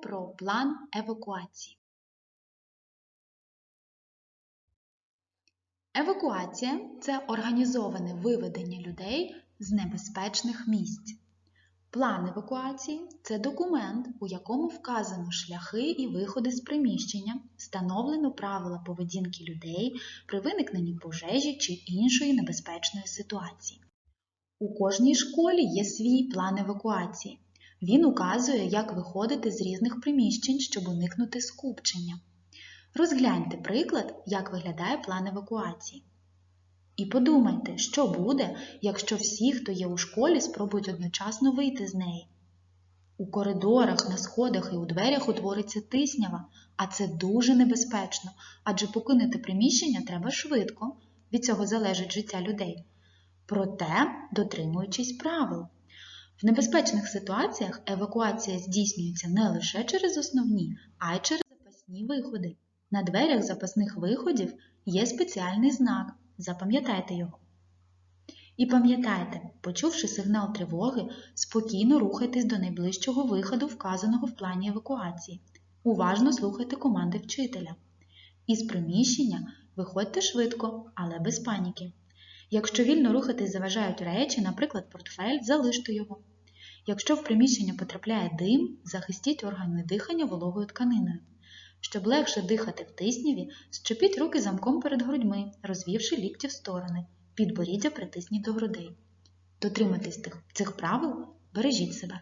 про план евакуації. Евакуація це організоване виведення людей з небезпечних місць. План евакуації це документ, у якому вказано шляхи і виходи з приміщення, встановлено правила поведінки людей при виникненні пожежі чи іншої небезпечної ситуації. У кожній школі є свій план евакуації. Він указує, як виходити з різних приміщень, щоб уникнути скупчення. Розгляньте приклад, як виглядає план евакуації. І подумайте, що буде, якщо всі, хто є у школі, спробують одночасно вийти з неї. У коридорах, на сходах і у дверях утвориться тиснява, а це дуже небезпечно, адже покинути приміщення треба швидко, від цього залежить життя людей. Проте, дотримуючись правил. В небезпечних ситуаціях евакуація здійснюється не лише через основні, а й через запасні виходи. На дверях запасних виходів є спеціальний знак. Запам'ятайте його. І пам'ятайте, почувши сигнал тривоги, спокійно рухайтесь до найближчого виходу, вказаного в плані евакуації. Уважно слухайте команди вчителя. Із приміщення виходьте швидко, але без паніки. Якщо вільно рухатись заважають речі, наприклад, портфель, залиште його. Якщо в приміщення потрапляє дим, захистіть органи дихання вологою тканиною. Щоб легше дихати в тисніві, щепіть руки замком перед грудьми, розвівши лікті в сторони, підборіддя притисніть до грудей. Дотримуйтесь цих правил, бережіть себе.